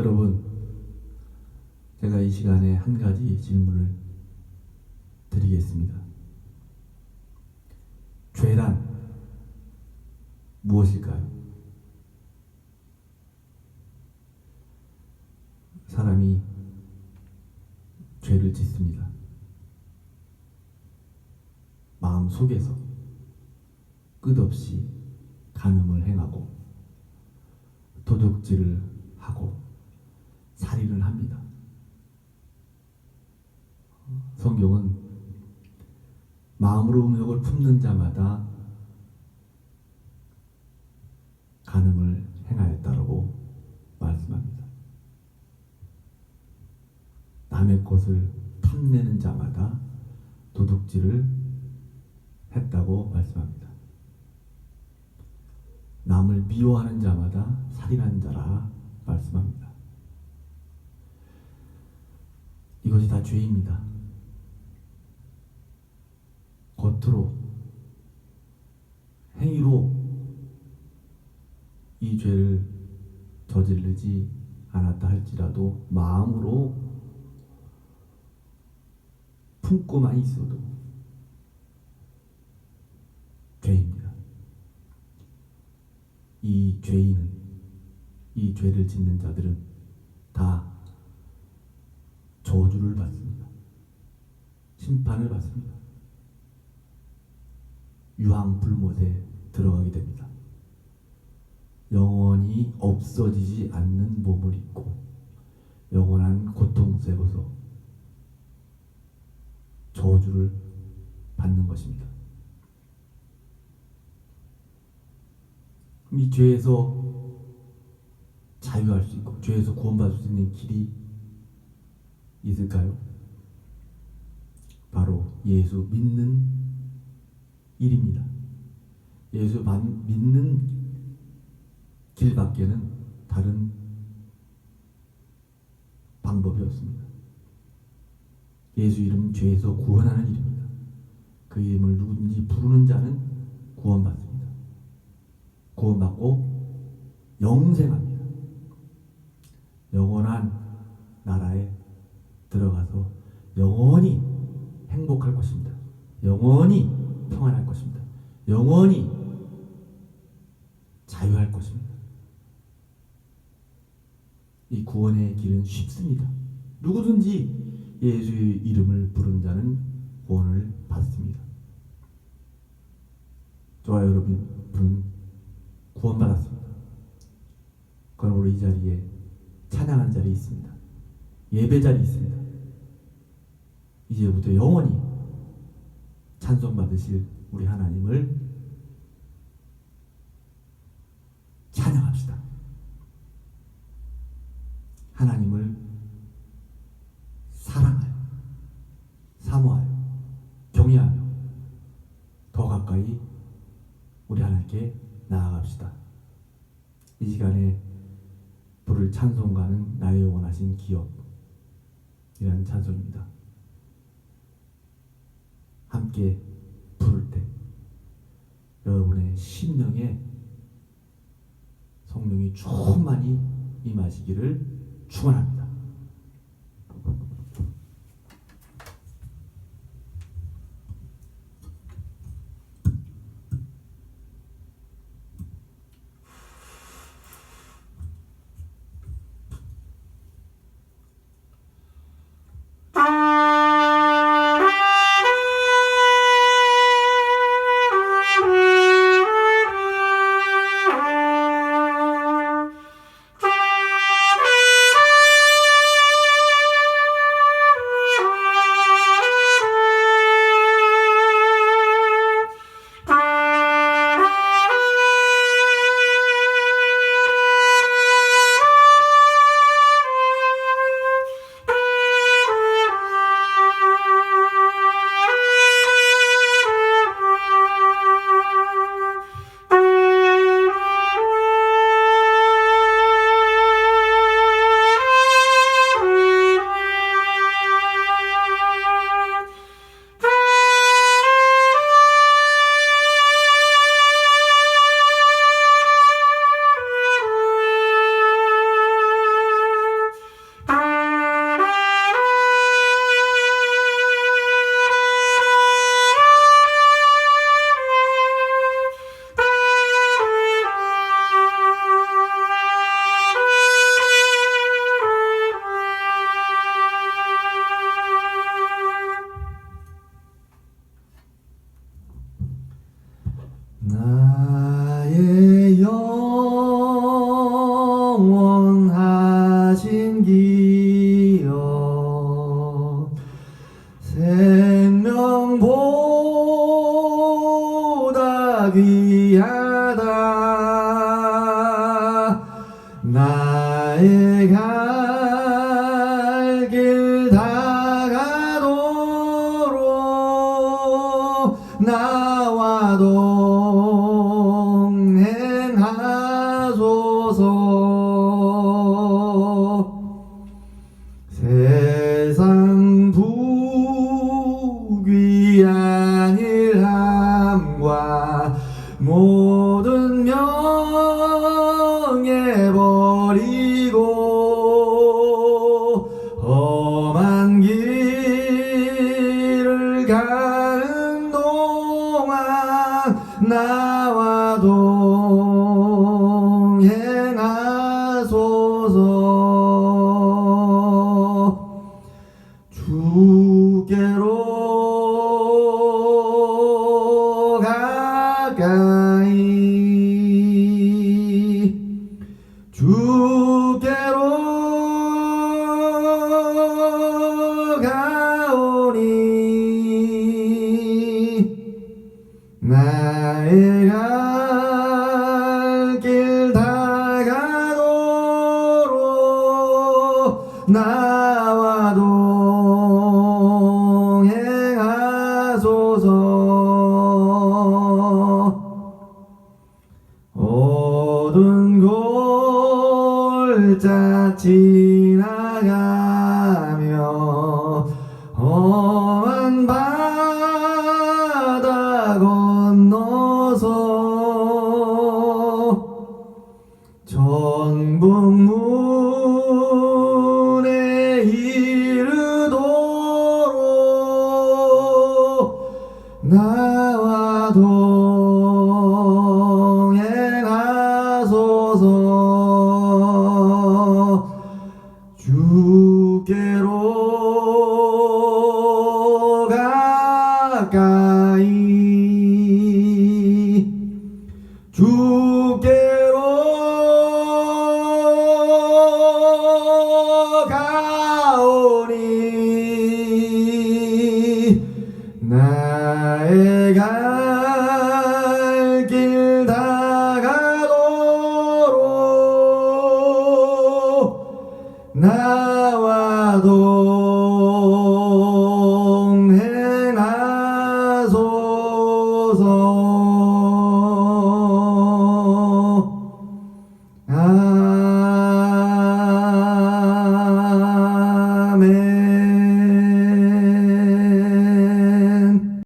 여러분, 제가 이 시간에 한 가지 질문을 드리겠습니다. 죄란 무엇일까요? 사람이 죄를 짓습니다. 마음 속에서 끝없이 간음을 행하고 도둑질을 살인을 합니다. 성경은 마음으로 음욕을 품는 자마다 간음을 행하였다라고 말씀합니다. 남의 것을 탐내는 자마다 도둑질을 했다고 말씀합니다. 남을 미워하는 자마다 살인한 자라 말씀합니다. 이것이 다 죄입니다. 겉으로 행위로 이 죄를 저지르지 않았다 할지라도 마음으로 품고만 있어도 죄입니다. 이 죄인은 이 죄를 짓는 자들은 다 저주를 받습니다. 심판을 받습니다. 유황 불못에 들어가게 됩니다. 영원히 없어지지 않는 몸을 입고 영원한 고통 속에서 저주를 받는 것입니다. 이 죄에서 자유할 수 있고 죄에서 구원받을 수 있는 길이 있을까요? 바로 예수 믿는 일입니다. 예수 만- 믿는 길밖에는 다른 방법이 없습니다. 예수 이름 죄에서 구원하는 일입니다. 그 이름을 누구든지 부르는 자는 구원받습니다. 구원받고 영생합니다. 영원한 나라에 들어가서 영원히 행복할 것입니다. 영원히 평안할 것입니다. 영원히 자유할 것입니다. 이 구원의 길은 쉽습니다. 누구든지 예수의 이름을 부른 자는 구원을 받습니다. 저와 여러분은 구원받았습니다. 그러므로 이 자리에 찬양한 자리 있습니다. 예배 자리 있습니다. 이제부터 영원히 찬송 받으실 우리 하나님을 찬양합시다. 하나님을 사랑하여, 사모하여, 경외하며 더 가까이 우리 하나님께 나아갑시다. 이 시간에 부를 찬송가는 나의 원하신 기업이라는 찬송입니다. 함께 부를 때 여러분의 심령에 성령이 충만히 임하시기를 축원합니다. 나의 영원하신 기억 생명보다 귀하다. 나의 가 주께로 가오니 나의 갈길 다가도록 나 나가며 험한 바다 건너서 전북문에 이르도록 Now.